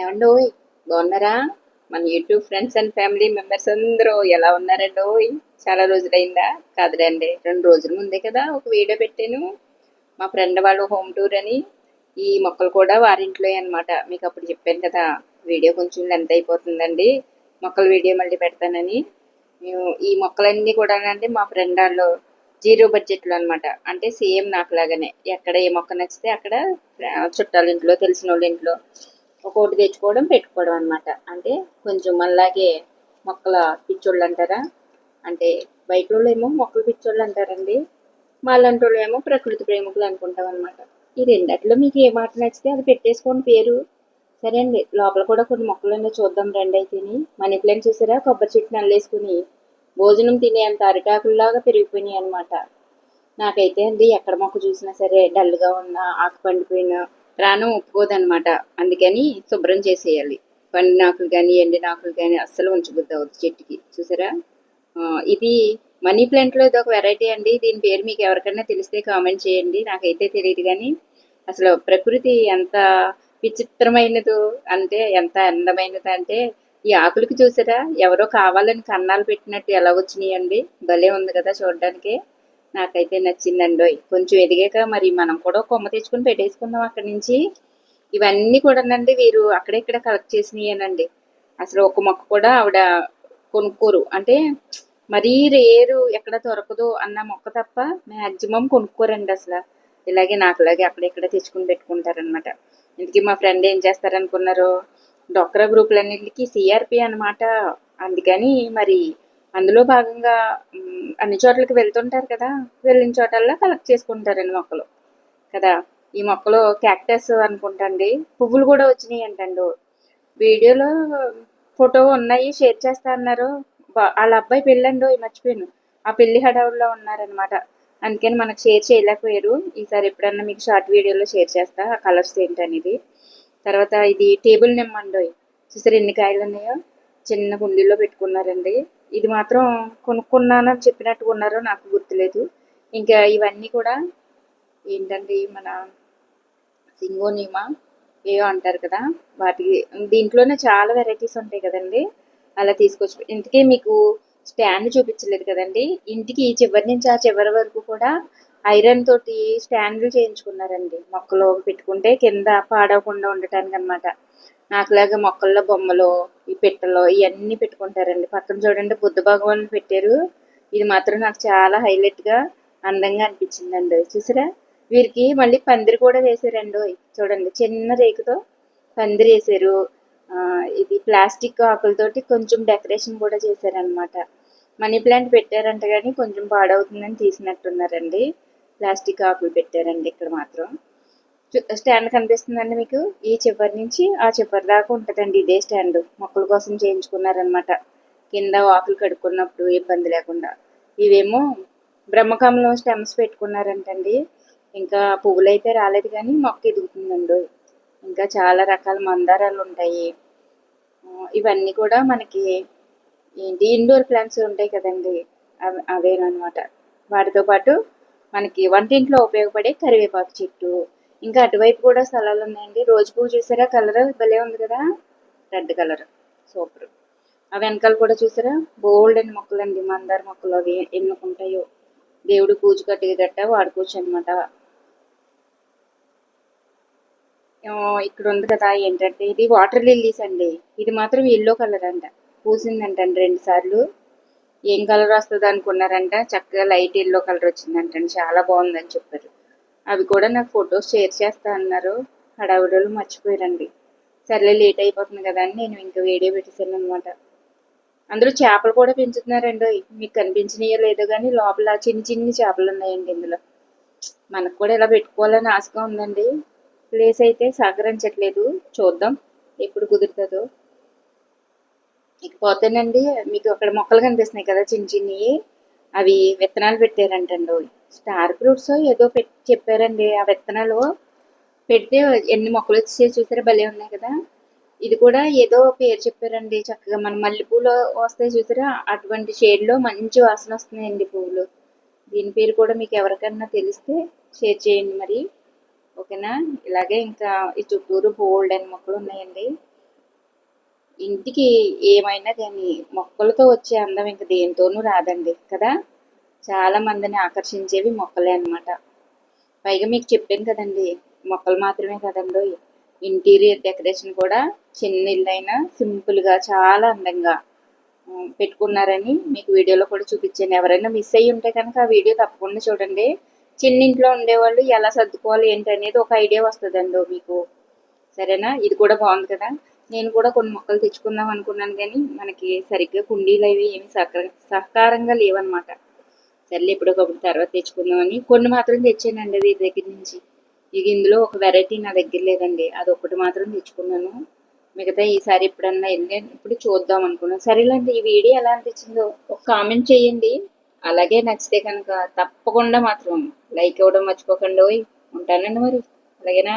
ఏమండు బాగున్నారా? మన YouTube friends and family members అందరూ ఎలా ఉన్నారండో చాలా రోజులైందా? కాదులేండి రెండు రోజుల ముందే కదా ఒక వీడియో పెట్టాను. మా ఫ్రెండ్ వాళ్ళు హోమ్ టూర్ అని. ఈ మొక్కలు కూడా వారింట్లో అనమాట మీకు అప్పుడు చెప్పాను కదా వీడియో కొంచెం లెంత్ అయిపోతుందండి. మొక్కల వీడియో మళ్ళీ పెడతానని. మేము ఈ మొక్కలన్నీ కూడా అండి మా ఫ్రెండ్ వాళ్ళు జీరో బడ్జెట్లో అనమాట అంటే సేమ్ నాకు లాగానే. ఎక్కడ ఏ మొక్క నచ్చితే అక్కడ చుట్టాల ఇంట్లో తెలిసిన వాళ్ళ ఇంట్లో. ఒకటి తెచ్చుకోవడం పెట్టుకోవడం అనమాట అంటే కొంచెం అలాగే మొక్కల పిచ్చోళ్ళు అంటారా అంటే బయట వాళ్ళు ఏమో మొక్కల పిచ్చోళ్ళు అంటారండి మాలాంటి వాళ్ళు ఏమో ప్రకృతి ప్రేమికులు అనుకుంటాం అనమాట ఈ రెండట్లో మీకు ఏ మాట నచ్చితే అది పెట్టేసుకోండి పేరు. సరే అండి లోపల కూడా కొన్ని మొక్కలన్నీ చూద్దాం రండి అయితేని. మనీ ప్లాంట్ చూసారా? కొబ్బరి చెట్టుని అల్లేసుకుని భోజనం తినేంత అరిటాకుల్లాగా పెరిగిపోయినాయి అనమాట నాకైతే అండి ఎక్కడ మొక్క చూసినా సరే డల్గా ఉన్నా ఆకు పండిపోయినా ప్రాణం ఒప్పుకోదనమాట అందుకని శుభ్రం చేసేయాలి. పండిన ఆకులు కానీ ఎండిన ఆకులు కానీ అస్సలు ఉంచబుద్ది అవుతుంది చెట్టుకి. చూసారా? ఇది మనీ ప్లాంట్లో ఇది ఒక వెరైటీ అండి. దీని పేరు మీకు ఎవరికైనా తెలిస్తే కామెంట్ చేయండి. నాకైతే తెలియదు కానీ అసలు ప్రకృతి ఎంత విచిత్రమైనదో అంటే ఎంత అందమైనది అంటే ఈ ఆకులకి చూసారా? ఎవరో కావాలని కన్నాలు పెట్టినట్టు ఎలా వచ్చినాయండి? భలే ఉంది కదా చూడడానికి. నాకైతే నచ్చిందండి కొంచెం ఎదిగాక మరి మనం కూడా కొమ్మ తెచ్చుకొని పెట్టేసుకుందాం అక్కడి నుంచి. ఇవన్నీ కూడానండి వీరు అక్కడెక్కడ కలెక్ట్ చేసినాయేనండి. అసలు ఒక మొక్క కూడా ఆవిడ కొనుక్కోరు. అంటే మరీ రేరు ఎక్కడ దొరకదు అన్న మొక్క తప్ప మ్యాక్సిమం కొనుక్కోరండి అసలు. ఇలాగే నాకులాగే అక్కడెక్కడ తెచ్చుకుని పెట్టుకుంటారనమాట ఇందుకే మా ఫ్రెండ్ ఏం చేస్తారనుకున్నారు డోక్రా గ్రూపులన్నింటికి సిఆర్పి అనమాట అందుకని మరి అందులో భాగంగా అన్ని చోట్లకి వెళ్తుంటారు కదా వెళ్ళిన చోటల్లా కలెక్ట్ చేసుకుంటారండి మొక్కలు. కదా ఈ మొక్కలు క్యాక్టస్ అనుకుంటండి. పువ్వులు కూడా వచ్చినాయి అంటండు వీడియోలో ఫోటో ఉన్నాయి షేర్ చేస్తా అన్నారు. వాళ్ళ అబ్బాయి పెళ్ళండు మర్చిపోయాను. ఆ పెళ్ళి హడావుల్లో ఉన్నారనమాట అందుకని మనకు షేర్ చేయలేకపోయారు. ఈసారి ఎప్పుడన్నా మీకు షార్ట్ వీడియోలో షేర్ చేస్తా ఆ కలర్స్ ఏంటనేది. తర్వాత ఇది టేబుల్ నిమ్మండోయ్ చూసారు ఎన్ని కాయలు ఉన్నాయో? చిన్న కుండీలో పెట్టుకున్నారండి. ఇది మాత్రం కొనుక్కున్నానని చెప్పినట్టు ఉన్నారో నాకు గుర్తులేదు. ఇంకా ఇవన్నీ కూడా ఏంటండి మన సింగోనీమా ఏవో అంటారు కదా వాటికి దీంట్లోనే చాలా వెరైటీస్ ఉంటాయి కదండి. అలా తీసుకొచ్చి ఇంటికి మీకు స్టాండ్ చూపించలేదు కదండి. ఇంటికి ఈ చివరి నుంచి ఆ చివరి వరకు కూడా ఐరన్ తోటి స్టాండ్లు చేయించుకున్నారండి. మొక్కలు పెట్టుకుంటే కింద పాడవకుండా ఉండటానికి అనమాట నాకులాగా మొక్కల్లో బొమ్మలు ఈ పిట్టలు ఇవన్నీ పెట్టుకుంటారండి. పక్కన చూడండి బుద్ధ భగవాన్ పెట్టారు. ఇది మాత్రం నాకు చాలా హైలైట్గా అందంగా అనిపించిందండి. చూసారా? వీరికి మళ్ళీ పందిరి కూడా వేసారండి. చూడండి చిన్న రేకుతో పందిరి వేసారు. ఇది ప్లాస్టిక్ ఆకులతోటి కొంచెం డెకరేషన్ కూడా చేశారనమాట మనీ ప్లాంట్ పెట్టారంట కానీ కొంచెం పాడవుతుందని తీసినట్టున్నారండి. ప్లాస్టిక్ ఆకులు పెట్టారండి ఇక్కడ మాత్రం. స్టాండ్ కనిపిస్తుందండి మీకు? ఈ చివరి నుంచి ఆ చివరి దాకా ఉంటుందండి ఇదే స్టాండ్. మొక్కల కోసం చేయించుకున్నారనమాట కింద ఆకులు కడుక్కున్నప్పుడు ఇబ్బంది లేకుండా. ఇవేమో బ్రహ్మకమలం స్టెమ్స్ పెట్టుకున్నారంటండి. ఇంకా పువ్వులు అయితే రాలేదు కానీ మొక్క ఎదుగుతుందండి. ఇంకా చాలా రకాల మందారాలు ఉంటాయి. ఇవన్నీ కూడా మనకి ఏంటి ఇండోర్ ప్లాంట్స్ ఉంటాయి కదండి. అవి అవేనమాట వాటితో పాటు మనకి వంటింట్లో ఉపయోగపడే కరివేపాకు చెట్టు ఇంకా అటువైపు కూడా స్థలాలు ఉన్నాయండి. రోజు పువ్వు చూసారా కలర్ భలే ఉంది కదా? Red colour. సూపర్. ఆ వెనకాల కూడా చూసారా? బోల్డ్ అని మొక్కలండి. మందార మొక్కలు అవి ఎన్ని ఉంటాయో దేవుడు పూజ కట్టి గట్ట వాడుకోవచ్చు అనమాట ఇక్కడ ఉంది కదా ఏంటంటే ఇది వాటర్ లిల్లీస్ అండి. ఇది మాత్రం ఎల్లో కలర్ అంట. పూసిందంటండి రెండు సార్లు. ఏం కలర్ వస్తుంది అనుకున్నారంట. చక్కగా లైట్ ఎల్లో కలర్ వచ్చిందంటండి. చాలా బాగుందని చెప్పారు. అవి కూడా నాకు ఫొటోస్ షేర్ చేస్తా అన్నారు. హడావిడలు మర్చిపోయారండి. సర్లే లేట్ అయిపోతుంది కదా అని నేను ఇంకా వీడియో పెట్టేశాను అనమాట అందులో చేపలు కూడా పెంచుతున్నారండి. మీకు కనిపించినాయో లేదో కానీ లోపల చిన్ని చిన్ని చేపలు ఉన్నాయండి ఇందులో. మనకు కూడా ఇలా పెట్టుకోవాలని ఆశగా ఉందండి. ప్లేస్ అయితే సహకరించట్లేదు చూద్దాం ఎప్పుడు కుదురుతుందో. ఇకపోతేనండి మీకు అక్కడ మొక్కలు కనిపిస్తున్నాయి కదా చిన్న చిన్నవి అవి విత్తనాలు పెట్టారంటండి. స్టార్ ఫ్రూట్స్ ఏదో పెట్టి చెప్పారండి ఆ విత్తనాలు. పెడితే ఎన్ని మొక్కలు వచ్చాయో చూసారా? భలే ఉన్నాయి కదా. ఇది కూడా ఏదో పేరు చెప్పారండి చక్కగా. మన మల్లెపూలు వస్తాయి చూసారా? అటువంటి షేడ్లో మంచి వాసన వస్తున్నాయండి పువ్వులు దీని పేరు కూడా మీకు ఎవరికన్నా తెలిస్తే షేర్ చేయండి మరి. ఓకేనా? ఇలాగే ఇంకా ఈ చుట్టూరు బోల్డ్ అని మొక్కలు ఉన్నాయండి. ఇంటికి ఏమైనా కానీ మొక్కలతో వచ్చే అందం ఇంక దేనితోనూ రాదండి కదా? చాలా మందిని ఆకర్షించేవి మొక్కలే అన్నమాట. పైగా మీకు చెప్పాను కదండి మొక్కలు మాత్రమే కదండి ఇంటీరియర్ డెకరేషన్ కూడా చిన్న ఇల్లు అయినా సింపుల్గా చాలా అందంగా పెట్టుకున్నారని మీకు వీడియోలో కూడా చూపించాను. ఎవరైనా మిస్ అయ్యి ఉంటే కనుక ఆ వీడియో తప్పకుండా చూడండి. చిన్న ఇంట్లో ఉండేవాళ్ళు ఎలా సర్దుకోవాలి ఏంటి అనేది ఒక ఐడియా వస్తుందండి మీకు. సరేనా? ఇది కూడా బాగుంది కదా? నేను కూడా కొన్ని మొక్కలు తెచ్చుకుందాం అనుకున్నాను కానీ మనకి సరిగ్గా కుండీలు అవి ఏమి సహకర సహకారంగా లేవన్నమాట. సర్లే ఎప్పుడొకప్పుడు తర్వాత తెచ్చుకుందామని కొన్ని మాత్రం తెచ్చానండి వీరి దగ్గర నుంచి. ఇక ఇందులో ఒక వెరైటీ నా దగ్గర లేదండి. అది ఒకటి మాత్రం తెచ్చుకున్నాను. మిగతా ఈసారి ఎప్పుడన్నా వెళ్ళి ఇప్పుడు చూద్దాం అనుకున్నాను. సరేలేండి ఈ వీడియో ఎలా అనిపించిందో ఒక కామెంట్ చేయండి. అలాగే నచ్చితే కనుక తప్పకుండా మాత్రం లైక్ ఇవ్వడం మర్చిపోకండి. ఉంటానండి మరి. అలాగేనా?